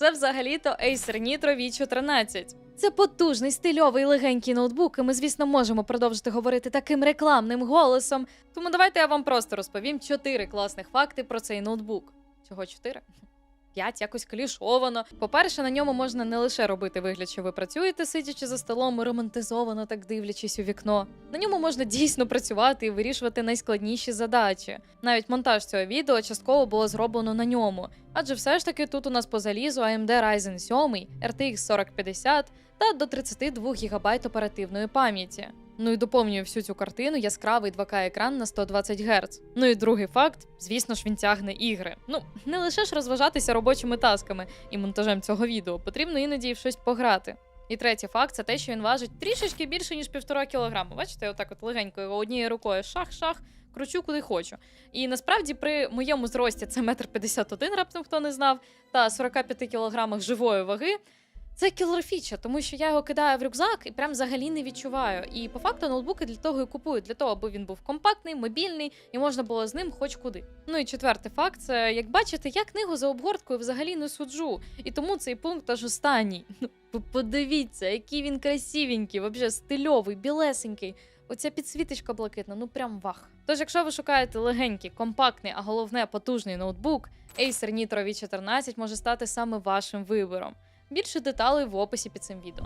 Це взагалі-то Acer Nitro V14. Це потужний, стильовий, легенький ноутбук, і ми, звісно, можемо продовжити говорити таким рекламним голосом. Тому давайте я вам просто розповім чотири класних факти про цей ноутбук. Чого чотири? П'ять якось клішовано. По-перше, на ньому можна не лише робити вигляд, що ви працюєте, сидячи за столом, і романтизовано так дивлячись у вікно. На ньому можна дійсно працювати і вирішувати найскладніші задачі. Навіть монтаж цього відео частково було зроблено на ньому, адже все ж таки тут у нас по залізу AMD Ryzen 7, RTX 4050 та до 32 ГБ оперативної пам'яті. Ну і доповнює всю цю картину яскравий 2К екран на 120 Гц. Ну і другий факт, звісно ж, він тягне ігри. Ну не лише ж розважатися робочими тасками і монтажем цього відео, потрібно іноді в щось пограти. І третій факт це те, що він важить трішечки більше ніж півтора кілограма. Бачите, отак от легенько його однією рукою шах-шах. Кручу куди хочу. І насправді при моєму зрості це метр п'ятдесят один, раптом хто не знав, та 45 кілограмах живої ваги. Це кілерфіча, тому що я його кидаю в рюкзак і прям взагалі не відчуваю. І по факту ноутбуки для того і купують, для того, аби він був компактний, мобільний і можна було з ним хоч куди. Ну і четвертий факт це як бачите, я книгу за обгорткою взагалі не суджу. І тому цей пункт аж останній. Ну, подивіться, який він красивенький, взагалі стильовий, білесенький. Оця підсвіточка блакитна, ну прям вах. Тож, якщо ви шукаєте легенький, компактний, а головне потужний ноутбук, Acer Nitro V14 може стати саме вашим вибором. Більше деталей в описі під цим відео.